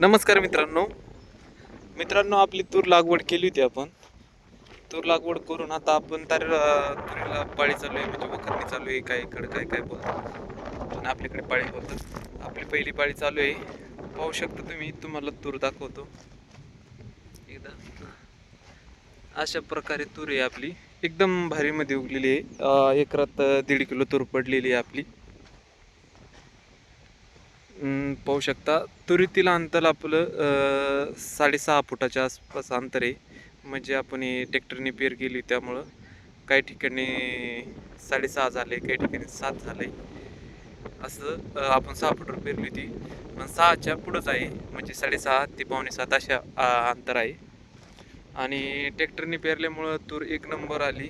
नमस्कार मित्रांनो. मित्रांनो आपली तूर लागवड केली होती आपण. तूर लागवड करून आता आपण तर तुरीला पाळी चालू आहे म्हणजे वखरणी चालू आहे काय इकडे काय काय बोलतात पण आपल्याकडे पाळी बोलतात आपली पहिली पाळी चालू आहे. पाहू शकता तुम्ही तुम्हाला तूर दाखवतो. एकदा. अशा प्रकारे तूर आहे आपली. एकदम भारीमध्ये उगलेली आहे. एकरात दीड किलो तूर पडलेली आहे आपली. पाहू शकता. तुरीतील अंतर आपलं साडेसहा फुटाच्या आसपास अंतर आहे. म्हणजे आपण हे ट्रॅक्टरने पेर केली त्यामुळं काही ठिकाणी साडेसहा झाले काही ठिकाणी सात झाले. असं आपण सहा फुटावर पेरली होती. पण सहाच्या पुढंच आहे. म्हणजे साडेसहा ते पावणे सात अशा अंतर आहे. आणि ट्रॅक्टरने पेरल्यामुळं तूर एक नंबर आली.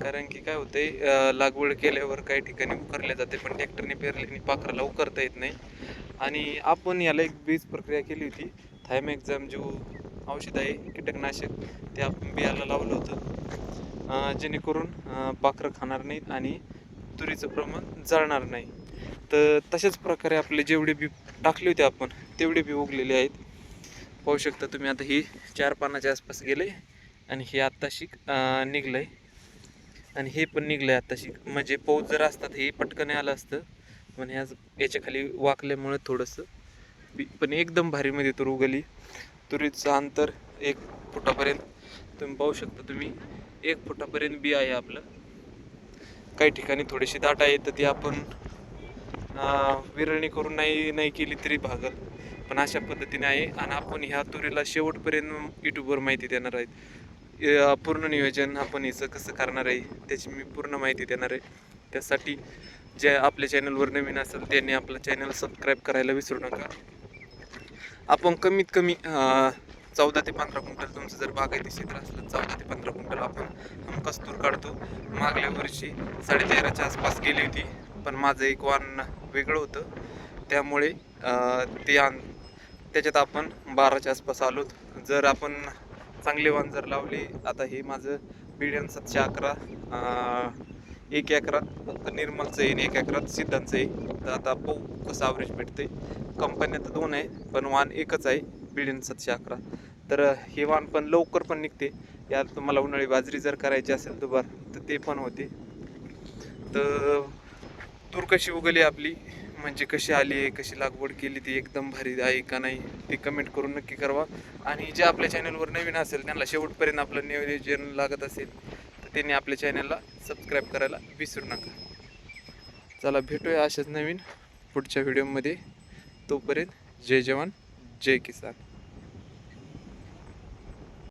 कारण की काय होतंय लागवड केल्यावर काही ठिकाणी उकरल्या जाते पण ट्रॅक्टरने पेरल्याने पाखराला उकरता येत नाही. आणि आपण याला एक बीज प्रक्रिया केली होती थायमॅक्झाम जो औषध आहे कीटकनाशक ते आपण बियाला लावलं होतं. जेणेकरून पाखरं खाणार नाहीत आणि तुरीचं प्रमाण जाळणार नाही. तर तशाच प्रकारे आपले जेवढे बी टाकले होते आपण तेवढे बी उगलेले आहेत. पाहू शकता तुम्ही आता ही चार पानाच्या आसपास गेले आणि हे आत्ताशी निघलं आहे आणि हे पण निघलंय आत्ताशी म्हणजे पाऊस जर असतात हे पटकन आलं असतं पण ह्याच याच्या खाली वाकल्यामुळे थोडंसं बी पण एकदम भारीमध्ये तूर उगली. तुरीचं अंतर एक फुटापर्यंत. तुम्ही पाहू शकता तुम्ही एक फुटापर्यंत बी आहे आपलं. काही ठिकाणी थोडीशी दाट आहे तर ती आपण विरळणी करून नाही नाही केली तरी भागल. पण अशा पद्धतीने आहे. आणि आपण ह्या तुरीला शेवटपर्यंत यूट्यूबवर माहिती देणार आहेत. पूर्ण नियोजन आपण याचं कसं करणार आहे त्याची मी पूर्ण माहिती देणार आहे. त्यासाठी जे आपल्या चॅनलवर नवीन असेल त्यांनी आपलं चॅनल सबस्क्राईब करायला विसरू नका. आपण कमीत कमी चौदा ते पंधरा क्विंटल तुमचं जर बागायती क्षेत्र असलं चौदा ते पंधरा क्विंटल आपण हमखास तूर काढतो. मागल्या वर्षी साडेतेराच्या आसपास गेली होती पण माझं एक वाण वेगळं होतं. त्यामुळे ते आण त्याच्यात आपण बाराच्या आसपास आलोत. जर आपण चांगले वाण जर लावले. आता हे माझं बिडियन सातशे अकरा एक एकरात निर्मलचं आहे आणि एक एकरात सिद्धांचं आहे. तर आता पाहू कसं ॲव्हरेज भेटते कंपन्या तर दोन आहे पण वाण एकच आहे बिडियन सातशे अकरा. तर हे वाण पण लवकर पण निघते. यात तुम्हाला उन्हाळी बाजरी जर करायची असेल दुबार तर ते पण होते. तर तूर कशी उगली आपली? म्हणजे कशी आली आहे कशी लागवड केली ती एकदम भारी आहे का नाही ते कमेंट करून नक्की करवा आणि जे आपल्या चॅनलवर नवीन असेल त्यांना शेवटपर्यंत आपलं नियोजन लागत असेल तर त्यांनी आपल्या चॅनलला सबस्क्राईब करायला विसरू नका. चला भेटूया अशाच नवीन पुढच्या व्हिडिओमध्ये तोपर्यंत जय जवान जय किसान.